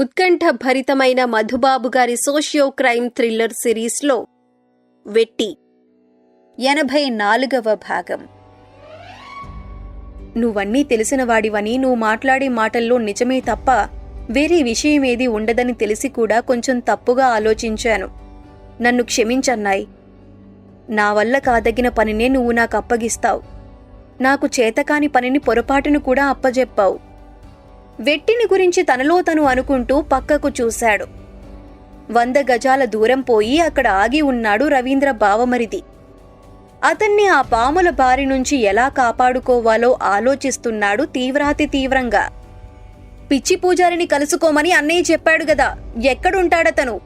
ఉత్కంఠ భరితమైన మధుబాబు గారి socio crime thriller సిరీస్లో వెట్టి. ఎనభై నాలుగవ భాగం. నువ్వన్నీ తెలిసిన వాడివని నువ్వు మాట్లాడే మాటల్లో నిజమే తప్ప వేరే విషయమేది ఉండదని తెలిసి కూడా కొంచెం తప్పుగా ఆలోచించాను. నన్ను క్షమించన్నాయి. నా వల్ల కాదగిన పనినే నువ్వు నాకు అప్పగిస్తావు. నాకు చేతకాని పనిని పొరపాటును కూడా అప్పజెప్పావు. వెట్టిని గురించి తనలో తను అనుకుంటూ పక్కకు చూశాడు. వంద గజాల దూరం పోయి అక్కడ ఆగి ఉన్నాడు రవీంద్ర బావమరిది. అతన్ని ఆ పాముల బారి నుంచి ఎలా కాపాడుకోవాలో ఆలోచిస్తున్నాడు తీవ్రాతి తీవ్రంగా. పిచ్చి పూజారిని కలుసుకోమని అన్నయ్య చెప్పాడు గదా ఎక్కడుంటాడతను?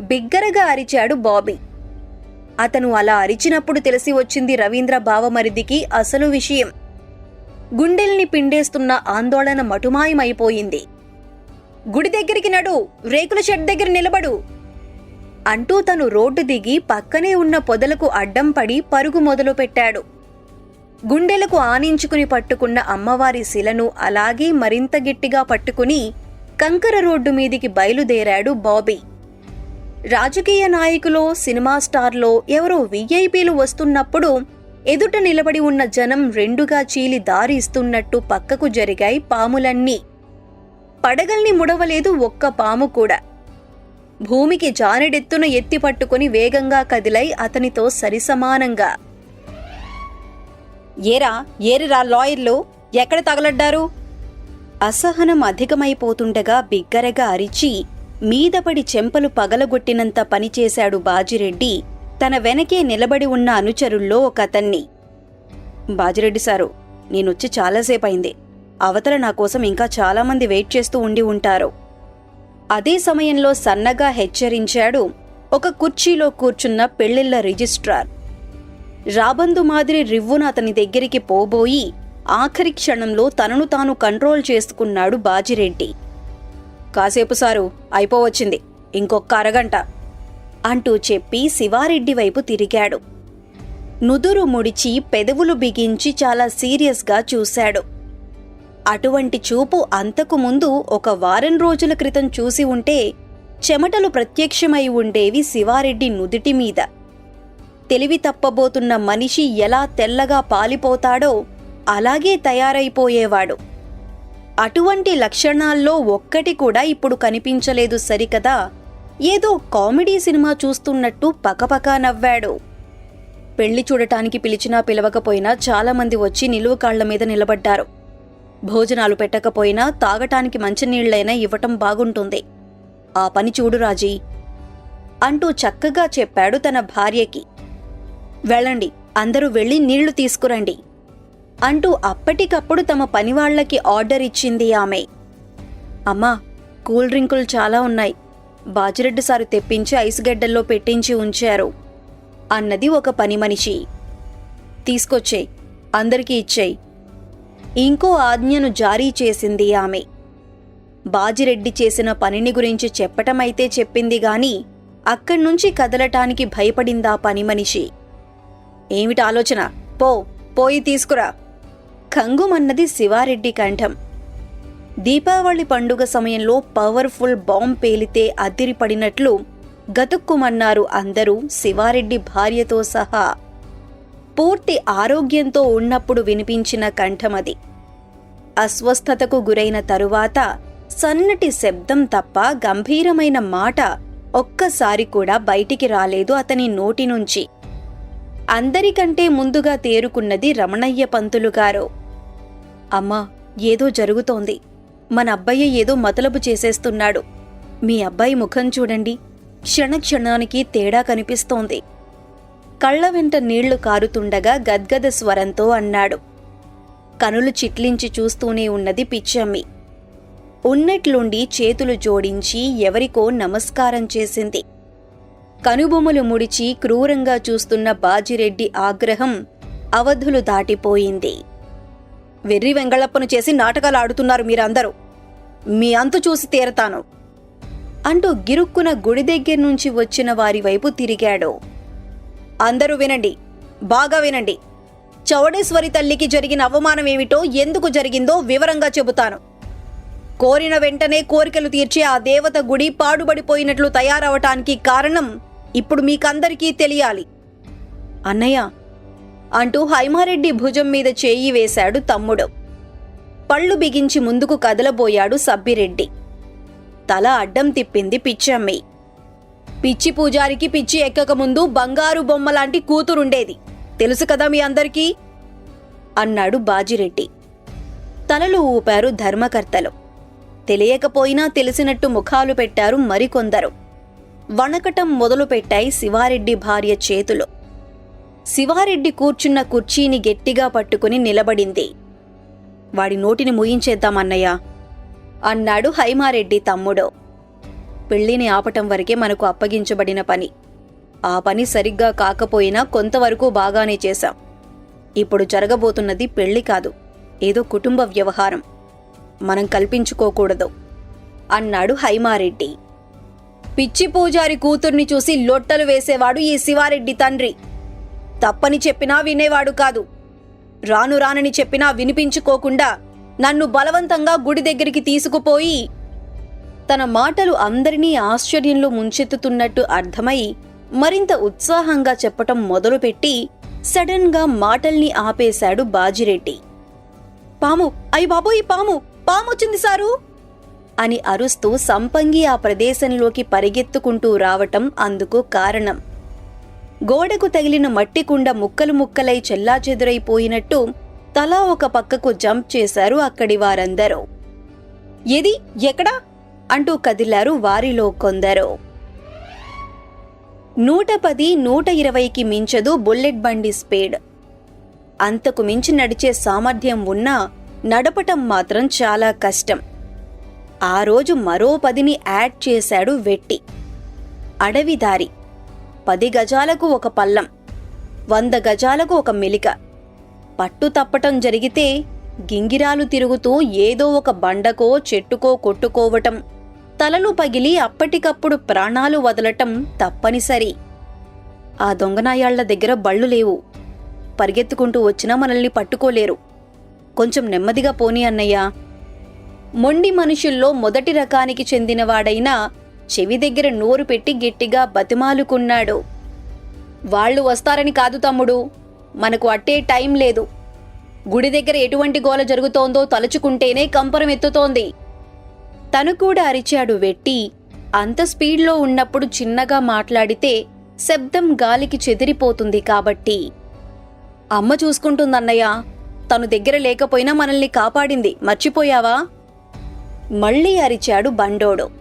బిగ్గరగా అరిచాడు బాబీ. అతను అలా అరిచినప్పుడు తెలిసి వచ్చింది రవీంద్ర బావమరిదికి అసలు విషయం. గుండెల్ని పిండేస్తున్న ఆందోళన మటుమాయమైపోయింది. గుడి దగ్గరికి నడు రేకుల షెడ్ దగ్గర నిలబడు అంటూ తను రోడ్డు దిగి పక్కనే ఉన్న పొదలకు అడ్డం పడి పరుగు మొదలుపెట్టాడు. గుండెలకు ఆనించుకుని పట్టుకున్న అమ్మవారి శిలను అలాగే మరింత గట్టిగా పట్టుకుని కంకర రోడ్డు మీదికి బయలుదేరాడు బాబీ. రాజకీయ నాయకులో సినిమా స్టార్లో ఎవరో విఐపీలు వస్తున్నప్పుడు ఎదుట నిలబడి ఉన్న జనం రెండుగా చీలి దారి ఇస్తున్నట్టు పక్కకు జరిగాయి పాములన్నీ. పడగల్ని ముడవలేదు ఒక్క పాము కూడా. భూమికి జానెడెత్తున ఎత్తి పట్టుకుని వేగంగా కదిలై అతనితో సరిసమానంగా. ఏరా ఏరిరా లాయర్లు? ఎక్కడ తగలడ్డారు? అసహనం అధికమైపోతుండగా బిగ్గరగా అరిచి మీదపడి చెంపలు పగలగొట్టినంత పనిచేశాడు బాజిరెడ్డి. తన వెనకే నిలబడి ఉన్న అనుచరుల్లో ఒక అతన్ని బాజిరెడ్డి సారు నేనొచ్చి చాలాసేపయింది. అవతల నా కోసం ఇంకా చాలామంది వెయిట్ చేస్తూ ఉండి ఉంటారు. అదే సమయంలో సన్నగా హెచ్చరించాడు ఒక కుర్చీలో కూర్చున్న పెళ్ళిళ్ళ రిజిస్ట్రార్. రాబందు మాదిరి రివ్వున అతని దగ్గరికి పోబోయి ఆఖరి క్షణంలో తనను తాను కంట్రోల్ చేసుకున్నాడు బాజిరెడ్డి. కాసేపు సారు అయిపోవచ్చింది. ఇంకొక అరగంట. అంటూ చెప్పి శివారెడ్డి వైపు తిరిగాడు. నుదురు ముడిచి పెదవులు బిగించి చాలా సీరియస్గా చూశాడు. అటువంటి చూపు అంతకు ముందు ఒక వారం రోజుల క్రితం చూసి ఉంటే చెమటలు ప్రత్యక్షమై ఉండేవి శివారెడ్డి నుదిటి మీద. తెలివి తప్పబోతున్న మనిషి ఎలా తెల్లగా పాలిపోతాడో అలాగే తయారైపోయేవాడు. అటువంటి లక్షణాల్లో ఒక్కటి కూడా ఇప్పుడు కనిపించలేదు సరికదా? ఏదో కామెడీ సినిమా చూస్తున్నట్టు పకపకా నవ్వాడు. పెళ్ళి చూడటానికి పిలిచినా పిలవకపోయినా చాలామంది వచ్చి నిలువు కాళ్ళ మీద నిలబడ్డారు. భోజనాలు పెట్టకపోయినా తాగటానికి మంచినీళ్ళైనా ఇవ్వటం బాగుంటుంది. ఆ పని చూడు రాజీ అంటూ చక్కగా చెప్పాడు తన భార్యకి. వెళ్ళండి అందరూ వెళ్ళి నీళ్ళు తీసుకురండి అంటూ అప్పటికప్పుడు తమ పనివాళ్ళకి ఆర్డర్ ఇచ్చింది ఆమె. అమ్మా కూల్ డ్రింకులు చాలా ఉన్నాయి. బాజిరెడ్డి సారు తెప్పించి ఐస్ గడ్డల్లో పెట్టించి ఉంచారు. అన్నది ఒక పని మనిషి. తీసుకొచ్చేయ్ అందరికీ ఇచ్చేయ్. ఇంకో ఆజ్ఞను జారీ చేసింది ఆమె. బాజిరెడ్డి చేసిన పనిని గురించి చెప్పటమైతే చెప్పింది గాని అక్కడ్నుంచి కదలటానికి భయపడిందా పని మనిషి. ఏమిటి ఆలోచన? పో పోయి తీసుకురా. కంగుమన్నది శివారెడ్డి కంఠం. దీపావళి పండుగ సమయంలో పవర్ఫుల్ బాంబ్ పేలితే అదిరిపడినట్లు గతుక్కుమన్నారు అందరూ శివారెడ్డి భార్యతో సహా. పూర్తి ఆరోగ్యంతో ఉన్నప్పుడు వినిపించిన కంఠమది. అస్వస్థతకు గురైన తరువాత సన్నటి శబ్దం తప్ప గంభీరమైన మాట ఒక్కసారి కూడా బయటికి రాలేదు అతని నోటి నుంచి. అందరికంటే ముందుగా తేరుకున్నది రమణయ్య పంతులుగారు అమ్మా ఏదో జరుగుతోంది. మన అబ్బాయి ఏదో మతలబు చేసేస్తున్నాడు. మీ అబ్బాయి ముఖం చూడండి. క్షణక్షణానికి తేడా కనిపిస్తోంది. కళ్ళ వెంట నీళ్ళు కారుతుండగా గద్గద స్వరంతో అన్నాడు. కనులు చిట్లించి చూస్తూనే ఉన్నది పిచ్చమ్మి. ఉన్నట్లుండి చేతులు జోడించి ఎవరికో నమస్కారం చేసింది. కనుబొమ్మలు ముడిచి క్రూరంగా చూస్తున్న బాజిరెడ్డి ఆగ్రహం అవధులు దాటిపోయింది. వెర్రి వెంగళప్పను చేసి నాటకాలు ఆడుతున్నారు మీరందరూ. మీ అంతు చూసి తీరతాను అంటూ గిరుక్కున గుడి దగ్గర నుంచి వచ్చిన వారి వైపు తిరిగాడు. అందరూ వినండి బాగా వినండి. చౌడేశ్వరి తల్లికి జరిగిన అవమానం ఏమిటో ఎందుకు జరిగిందో వివరంగా చెబుతాను. కోరిన వెంటనే కోరికలు తీర్చే ఆ దేవత గుడి పాడుబడిపోయినట్లు తయారవటానికి కారణం ఇప్పుడు మీకందరికీ తెలియాలి. అన్నయ్య అంటూ హైమారెడ్డి భుజం మీద చేయి వేశాడు తమ్ముడు. పళ్ళు బిగించి ముందుకు కదలబోయాడు సబ్బిరెడ్డి. తల అడ్డం తిప్పింది పిచ్చమ్మి. పిచ్చి పూజారికి పిచ్చి ఎక్కక ముందు బంగారు బొమ్మలాంటి కూతురుండేది. తెలుసు కదా మీ అందరికీ? అన్నాడు బాజిరెడ్డి. తలలు ఊపారు ధర్మకర్తలు. తెలియకపోయినా తెలిసినట్టు ముఖాలు పెట్టారు మరికొందరు. వణకటం మొదలుపెట్టాయి శివారెడ్డి భార్య చేతులు. శివారెడ్డి కూర్చున్న కుర్చీని గట్టిగా పట్టుకుని నిలబడింది. వాడి నోటిని ముయించేద్దామన్నయ్య అన్నాడు హైమారెడ్డి తమ్ముడు. పెళ్ళిని ఆపటం వరకే మనకు అప్పగించబడిన పని. ఆ పని సరిగ్గా కాకపోయినా కొంతవరకు బాగానే చేశాం. ఇప్పుడు జరగబోతున్నది పెళ్ళి కాదు ఏదో కుటుంబ వ్యవహారం. మనం కల్పించుకోకూడదు అన్నాడు హైమారెడ్డి. పిచ్చి పూజారి కూతుర్ని చూసి లొట్టలు వేసేవాడు ఈ శివారెడ్డి తండ్రి. తప్పని చెప్పినా వినేవాడు కాదు. రాను రానని చెప్పినా వినిపించుకోకుండా నన్ను బలవంతంగా గుడి దగ్గరికి తీసుకుపోయి తన మాటలు అందరినీ ఆశ్చర్యంలో ముంచెత్తుతున్నట్టు అర్థమై మరింత ఉత్సాహంగా చెప్పటం మొదలుపెట్టి సడన్గా మాటల్ని ఆపేశాడు బాజిరెడ్డి. పాము అయ్యి బాబోయ్ పాము పామొచ్చింది సారు! అని అరుస్తూ సంపంగి ఆ ప్రదేశంలోకి పరిగెత్తుకుంటూ రావటం అందుకు కారణం. గోడకు తగిలిన మట్టి కుండ ముక్కలు ముక్కలై చెల్లాచెదురైపోయినట్టు తలా ఒక పక్కకు జంప్ చేశారు అక్కడి వారందరూ. ఏది? ఎక్కడా? అంటూ కదిలారు వారిలో కొందరు. నూట పది నూట ఇరవైకి మించదు బుల్లెట్ బండి స్పీడ్. అంతకు మించి నడిచే సామర్థ్యం ఉన్నా నడపటం మాత్రం చాలా కష్టం. ఆ రోజు మరో పదిని యాడ్ చేశాడు వెట్టి. అడవిదారి పది గజాలకు ఒక పల్లం వంద గజాలకు ఒక మెలిక. పట్టు తప్పటం జరిగితే గింగిరాలు తిరుగుతూ ఏదో ఒక బండకో చెట్టుకో కొట్టుకోవటం తలలు పగిలి అప్పటికప్పుడు ప్రాణాలు వదలటం తప్పనిసరి. ఆ దొంగనాయాళ్ళ దగ్గర బళ్ళు లేవు. పరిగెత్తుకుంటూ వచ్చినా మనల్ని పట్టుకోలేరు. కొంచెం నెమ్మదిగా పోని అన్నయ్యా. మొండి మనుషుల్లో మొదటి రకానికి చెందినవాడైనా చెవి దగ్గర నోరు పెట్టి గట్టిగా బతిమాలుకున్నాడు. వాళ్ళు వస్తారని కాదు తమ్ముడు. మనకు అట్టే టైం లేదు. గుడి దగ్గర ఎటువంటి గోల జరుగుతోందో తలుచుకుంటేనే కంపరం ఎత్తుతోంది. తను కూడా అరిచాడు వెట్టి. అంత స్పీడ్లో ఉన్నప్పుడు చిన్నగా మాట్లాడితే శబ్దం గాలికి చెదిరిపోతుంది కాబట్టి. అమ్మ చూసుకుంటుందన్నయ్య. తను దగ్గర లేకపోయినా మనల్ని కాపాడింది. మర్చిపోయావా? మళ్ళీ అరిచాడు బండోడు.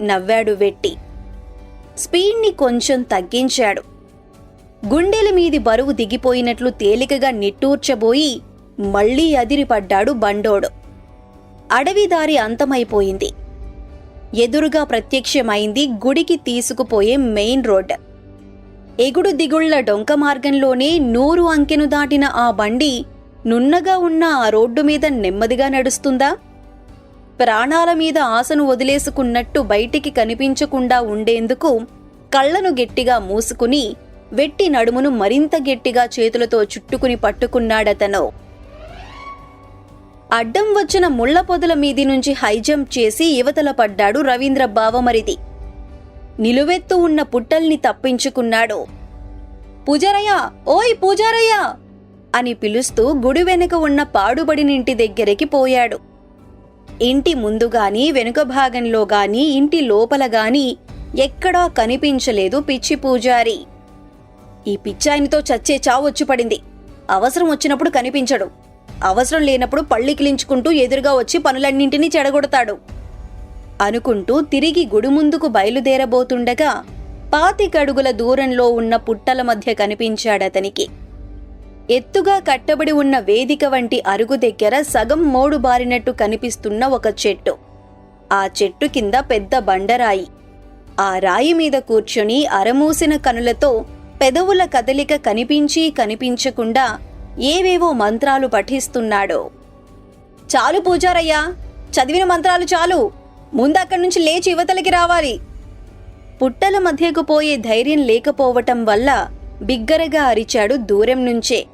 నవ్వాడు వెట్టి. స్పీడ్ని కొంచెం తగ్గించాడు. గుండెల మీది బరువు దిగిపోయినట్లు తేలికగా నిట్టూర్చబోయి మళ్ళీ అదిరిపడ్డాడు బండోడు. అడవిదారి అంతమైపోయింది. ఎదురుగా ప్రత్యక్షమైంది గుడికి తీసుకుపోయే మెయిన్ రోడ్. ఎగుడు దిగుళ్ళ డొంక మార్గంలోనే నూరు అంకెను దాటిన ఆ బండి నున్నగా ఉన్న ఆ రోడ్డు మీద నెమ్మదిగా నడుస్తుందా? ప్రాణాల మీద ఆశను వదిలేసుకున్నట్టు బయటికి కనిపించకుండా ఉండేందుకు కళ్ళను గట్టిగా మూసుకుని వెట్టి నడుమును మరింత గట్టిగా చేతులతో చుట్టుకుని పట్టుకున్నాడతను. అడ్డం వచ్చిన ముళ్ళ పొదల మీది నుంచి హైజంప్ చేసి యువతల పడ్డాడు రవీంద్ర బావమరిది. నిలువెత్తు ఉన్న పుట్టల్ని తప్పించుకున్నాడు. పూజారయ్య! ఓయ్ పూజారయ్య! అని పిలుస్తూ గుడి వెనుక ఉన్న పాడుబడినింటి దగ్గరికి పోయాడు. ఇంటి ముందుగాని వెనుక భాగంలో గాని ఇంటి లోపల గాని ఎక్కడా కనిపించలేదు పిచ్చి పూజారి. ఈ పిచ్చాయనితో చచ్చే చావు వచ్చి పడింది. అవసరం వచ్చినప్పుడు కనిపించడు. అవసరం లేనప్పుడు పళ్ళికిలించుకుంటూ ఎదురుగా వచ్చి పనులన్నింటినీ చెడగొడతాడు. అనుకుంటూ తిరిగి గుడి ముందుకు బయలుదేరబోతుండగా పాతికడుగుల దూరంలో ఉన్న పుట్టల మధ్య కనిపించాడతనికి. ఎత్తుగా కట్టబడి ఉన్న వేదిక వంటి అరుగు దగ్గర సగం మోడు బారినట్టు కనిపిస్తున్న ఒక చెట్టు. ఆ చెట్టు కింద పెద్ద బండరాయి. ఆ రాయి మీద కూర్చొని అరమూసిన కనులతో పెదవుల కదలిక కనిపించి కనిపించకుండా ఏవేవో మంత్రాలు పఠిస్తున్నాడు. చాలు పూజారయ్యా చదివిన మంత్రాలు చాలు. ముందక్కడి నుంచి లేచి యువతలకి రావాలి. పుట్టల మధ్యకు పోయే ధైర్యం లేకపోవటం వల్ల బిగ్గరగా అరిచాడు దూరం నుంచే.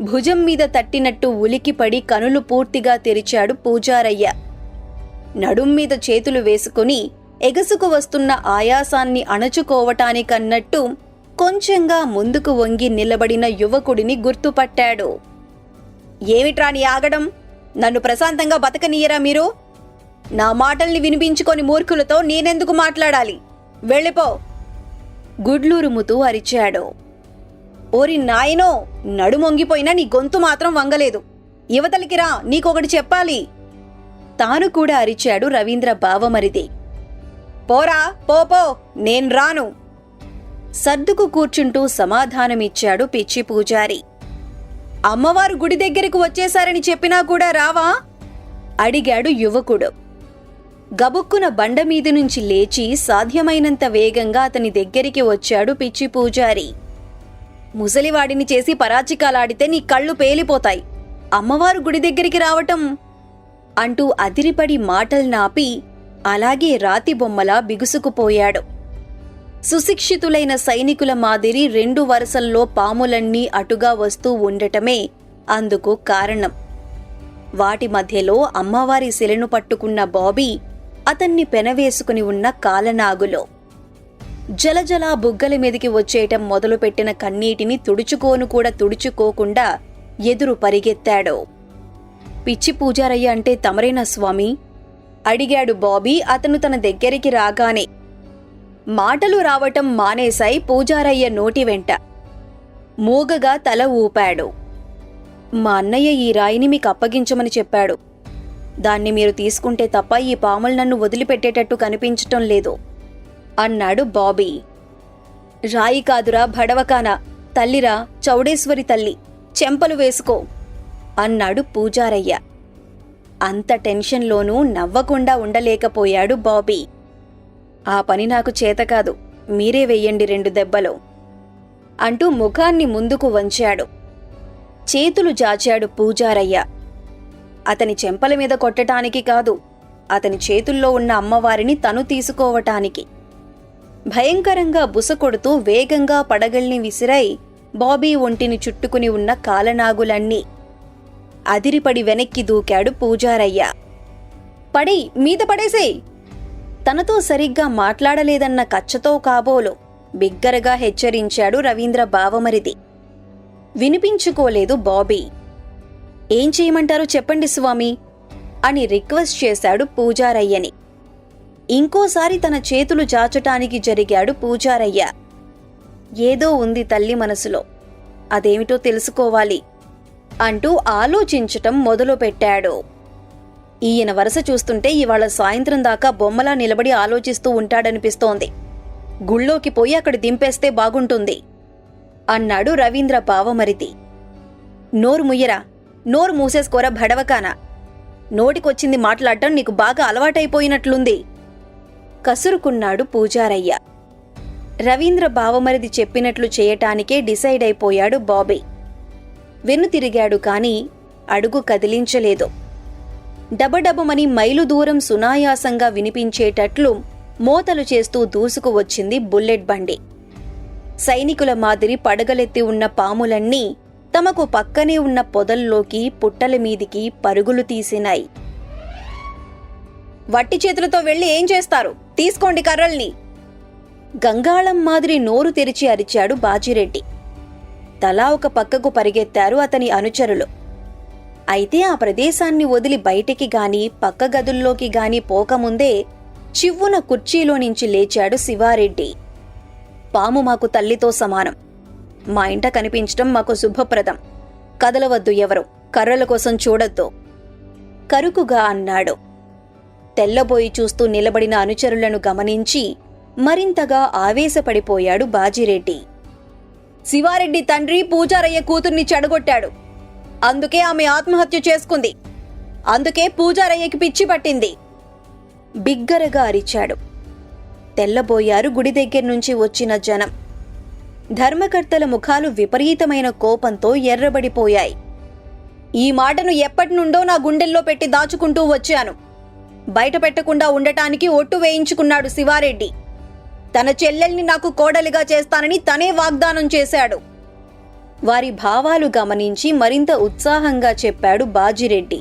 భుజం మీద తట్టినట్టు ఉలికిపడి కనులు పూర్తిగా తెరిచాడు పూజారయ్య. నడుం మీద చేతులు వేసుకుని ఎగసుకు వస్తున్న ఆయాసాన్ని అణచుకోవటానికన్నట్టు కొంచెంగా ముందుకు వంగి నిలబడిన యువకుడిని గుర్తుపట్టాడు. ఏమిట్రా నీ ఆగడం? నన్ను ప్రశాంతంగా బతకనీయరా మీరు? నా మాటల్ని వినిపించుకొని మూర్ఖులతో నేనెందుకు మాట్లాడాలి? వెళ్ళిపో. గుడ్లూరుముతూ అరిచాడు. ఓరి నాయనో నడుమొంగిపోయినా నీ గొంతు మాత్రం వంగలేదు. యువతలికి రా నీకొకటి చెప్పాలి. తాను కూడా అరిచాడు రవీంద్ర భావమరిది. పోరా పోపో నేను రాను. సర్దుకు కూర్చుంటూ సమాధానమిచ్చాడు పిచ్చి పూజారి. అమ్మవారు గుడి దగ్గరకు వచ్చేశారని చెప్పినా కూడా రావా? అడిగాడు యువకుడు. గబుక్కున బండ మీద నుంచి లేచి సాధ్యమైనంత వేగంగా అతని దగ్గరికి వచ్చాడు పిచ్చి పూజారి. ముసలివాడిని చేసి పరాచికాలాడితే నీ కళ్ళు పేలిపోతాయి. అమ్మవారు గుడి దగ్గరికి రావటం అంటూ అదిరిపడి మాటలు నాపి అలాగే రాతి బొమ్మలా బిగుసుకుపోయాడు. సుశిక్షితులైన సైనికుల మాదిరి రెండు వరుసల్లో పాములన్నీ అటుగా వస్తూ ఉండటమే అందుకు కారణం. వాటి మధ్యలో అమ్మవారి శిలను పట్టుకున్న బాబీ అతన్ని పెనవేసుకుని ఉన్న కాలనాగులో జలజల బుగ్గల మీదికి వచ్చేయటం మొదలుపెట్టిన కన్నీటిని తుడుచుకోను కూడా తుడుచుకోకుండా ఎదురు పరిగెత్తాడు. పిచ్చి పూజారయ్య అంటే తమరేనా స్వామి? అడిగాడు బాబీ అతను తన దగ్గరికి రాగానే. మాటలు రావటం మానేశాయి పూజారయ్య నోటి వెంట. మూగగా తల ఊపాడు. మా అన్నయ్య ఈ రాయిని మీకు అప్పగించమని చెప్పాడు. దాన్ని మీరు తీసుకుంటే తప్ప ఈ పాములు నన్ను వదిలిపెట్టేటట్టు కనిపించటం లేదు. అన్నాడు బాబీ. రాయి కాదురా భడవకాన తల్లిరా చౌడేశ్వరి తల్లి చెంపలు వేసుకో అన్నాడు పూజారయ్య. అంత టెన్షన్లోనూ నవ్వకుండా ఉండలేకపోయాడు బాబీ. ఆ పని నాకు చేత కాదు మీరే వెయ్యండి రెండు దెబ్బలు అంటూ ముఖాన్ని ముందుకు వంచాడు. చేతులు జాచాడు పూజారయ్య. అతని చెంపల మీద కొట్టటానికి కాదు అతని చేతుల్లో ఉన్న అమ్మవారిని తను తీసుకోవటానికి. భయంకరంగా బుసకొడుతూ వేగంగా పడగల్ని విసిరై బాబీ ఒంటిని చుట్టుకుని ఉన్న కాలనాగులన్నీ. అదిరిపడి వెనక్కి దూకాడు పూజారయ్య. పడి మీద పడేసేయ్! తనతో సరిగ్గా మాట్లాడలేదన్న కచ్చతో కాబోలు బిగ్గరగా హెచ్చరించాడు రవీంద్ర బావమరిది. వినిపించుకోలేదు బాబీ. ఏం చేయమంటారో చెప్పండి స్వామి అని రిక్వెస్ట్ చేశాడు పూజారయ్యని. ఇంకోసారి తన చేతులు చాచటానికి జరిగాడు పూజారయ్య. ఏదో ఉంది తల్లి మనసులో. అదేమిటో తెలుసుకోవాలి అంటూ ఆలోచించటం మొదలుపెట్టాడు. ఈయన వరుస చూస్తుంటే ఇవాళ సాయంత్రం దాకా బొమ్మలా నిలబడి ఆలోచిస్తూ ఉంటాడనిపిస్తోంది. గుళ్ళోకి పోయి అక్కడ దింపేస్తే బాగుంటుంది అన్నాడు రవీంద్ర బావమరిది నోరు ముయ్యరా నోరు మూసేసుకోరా భడవకానా. నోటికొచ్చింది మాట్లాడటం నీకు బాగా అలవాటైపోయినట్లుంది. కసురుకున్నాడు పూజారయ్య. రవీంద్ర బావమరిది చెప్పినట్లు చేయటానికే డిసైడ్ అయిపోయాడు బాబీ. వెన్ను తిరిగాడు కాని అడుగు కదిలించలేదు. డబడబమని మైలు దూరం సునాయాసంగా వినిపించేటట్లు మోతలు చేస్తూ దూసుకు వచ్చింది బుల్లెట్ బండి. సైనికుల మాదిరి పడగలెత్తి ఉన్న పాములన్నీ తమకు పక్కనే ఉన్న పొదల్లోకి పుట్టల మీదికి పరుగులు తీసినాయి. వట్టి చేతులతో వెళ్ళి ఏం చేస్తారు? తీసుకోండి కర్రల్ని. గంగాళం మాదిరి నోరు తెరిచి అరిచాడు బాజిరెడ్డి. తలా ఒక పక్కకు పరిగెత్తారు అతని అనుచరులు. అయితే ఆ ప్రదేశాన్ని వదిలి బయటికి గాని పక్క గదుల్లోకి గాని పోకముందే చివ్వున కుర్చీలో నుంచి లేచాడు శివారెడ్డి. పాము మాకు తల్లితో సమానం. మా ఇంట కనిపించటం మాకు శుభప్రదం. కదలవద్దు ఎవరు కర్రల కోసం చూడొద్దు. కరుకుగా అన్నాడు. తెల్లబోయి చూస్తూ నిలబడిన అనుచరులను గమనించి మరింతగా ఆవేశపడిపోయాడు బాజిరెడ్డి. శివారెడ్డి తండ్రి పూజారయ్య కూతుర్ని చెడగొట్టాడు. అందుకే ఆమె ఆత్మహత్య చేసుకుంది. అందుకే పూజారయ్యకి పిచ్చి పట్టింది. బిగ్గరగా అరిచాడు. తెల్లబోయారు గుడి దగ్గర నుంచి వచ్చిన జనం. ధర్మకర్తల ముఖాలు విపరీతమైన కోపంతో ఎర్రబడిపోయాయి. ఈ మాటను ఎప్పటి నుండో నా గుండెల్లో పెట్టి దాచుకుంటూ వచ్చాను. బయట పెట్టకుండా ఉండటానికి ఒట్టు వేయించుకున్నాడు శివారెడ్డి. తన చెల్లెల్ని నాకు కోడలిగా చేస్తానని తనే వాగ్దానం చేశాడు. వారి భావాలు గమనించి మరింత ఉత్సాహంగా చెప్పాడు బాజిరెడ్డి.